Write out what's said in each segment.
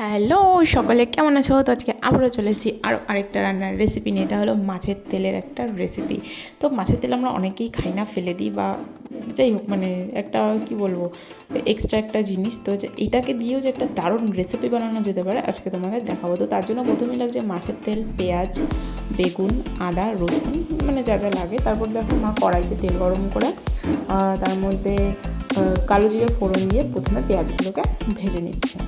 Hello সকলে কেমন আছো? তো আজকে আবারও চলে এসেছি আরও আরেকটা রান্নার রেসিপি নিয়ে। এটা হলো মাছের তেলের একটা রেসিপি তো মাছের তেল আমরা অনেকেই খাই না, ফেলে দিই বা যাই হোক মানে একটা কি বলব এক্সট্রা একটা জিনিস। তো যে এটাকে দিয়েও যে একটা দারুণ রেসিপি বানানো যেতে পারে, আজকে তোমাদের দেখাবো। তো তার জন্য প্রথমেই লাগছে মাছের তেল, পেঁয়াজ, বেগুন, আদা, রসুন মানে যা যা লাগে। তারপর দেখো মা কড়াইতে তেল গরম করে তার মধ্যে কালো জিরে ফোড়ন দিয়ে প্রথমে পেঁয়াজগুলোকে ভেজে নিচ্ছে।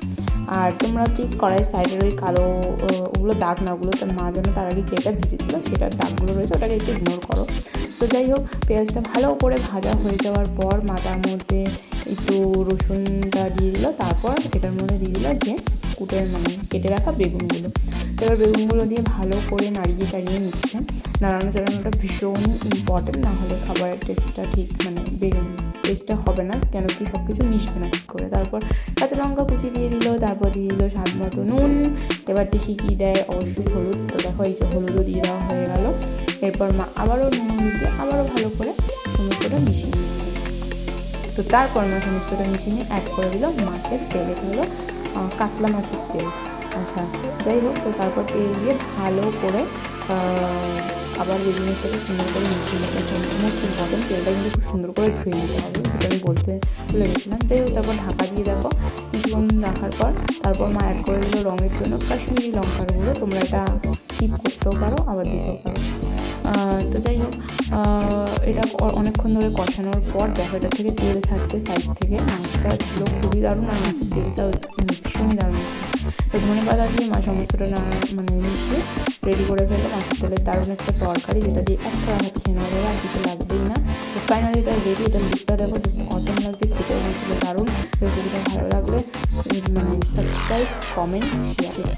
আর তোমরা প্লিজ কড়াই সাইডের ওই কালো ওগুলো দাগ না ওগুলো তার মা যেন তার আগে কেটে ভেজেছিল, সেটার দাগগুলো রয়েছে, ওটাকে একটু ইগনোর করো। তো যাই হোক, পেঁয়াজটা ভালো করে ভাজা হয়ে যাওয়ার পর মাথার মধ্যে একটু রসুনটা দিয়ে দিল, তারপর এটার মধ্যে দিয়ে দিল যে কুটে মানে কেটে রাখা বেগুনগুলো। এবার বেগুনগুলো দিয়ে ভালো করে নাড়িয়ে চাড়িয়ে নিচ্ছে। নাড়ানো চাড়ানোটা ভীষণ ইম্পর্টেন্ট না হলে খাবারের টেস্টটা ঠিক মানে বেগুন টেস্টটা হবে না, কেন কি সব কিছু মিশবে না ঠিক করে। তারপর কাঁচা লঙ্কা কুচি দিয়ে দিল, তারপর দিয়ে দিল স্বাদ মতো নুন। এবার দেখি কী দেয়, অবশ্যই হলুদ। তো দেখো এই যে হলুদও দিয়ে দেওয়া হয়ে গেল। এরপর মা আবারও নুন দিয়ে আবারও ভালো করে সমস্তটা মিশিয়ে নিচ্ছে। তো তারপর মা সমস্তটা মিশিয়ে নিয়ে অ্যাড করে দিল মাছের তেল। এটা হলো কাতলা মাছের তেল। আচ্ছা যাই হোক, তো তারপর তেল দিয়ে ভালো করে আবার বেগুনের সাথে সুন্দর করে মিশিয়ে আচ্ছা মোস্ট ইম্পর্টেন্ট তেলটা কিন্তু খুব সুন্দর করে ধুয়ে নিতে হবে। সেটা আমি বলতে ভুলে গেছিলাম যাই হোক, তারপর ঢাকা দিয়ে দেখো কিছুক্ষণ রাখার পর তারপর মা অ্যাড করে দিল রঙের জন্য কাশ্মীরি লঙ্কার গুঁড়ো। তোমরা এটা স্কিপ করতেও পারো, আবার দিতেও পারো। তো যাই হোক এটা অনেকক্ষণ ধরে কষানোর পর দেখো এটা থেকে তেল ছাড়ছে সাইড থেকে। মাছটা ছিল খুবই দারুণ আর মাছের তেলটাও উম, ভীষণই দারুণ তো ধনে পাতা দিয়ে মা সমস্তটা না মানে মিশিয়ে রেডি করে ফেলে মাছের তেলের দারুণ একটা তরকারি, যেটা দিয়ে একটা হাত খেয়ে নেওয়া যাবে, আর কিছু লাগবেই না। তো ফাইনালি এটা রেডি এটা লুকটা দেখো জাস্ট অসম লাগছে, খেতেও হয়েছিল দারুণ। রেসিপিটা ভালো লাগলে। মানে সাবস্ক্রাইব কমেন্ট শেয়ার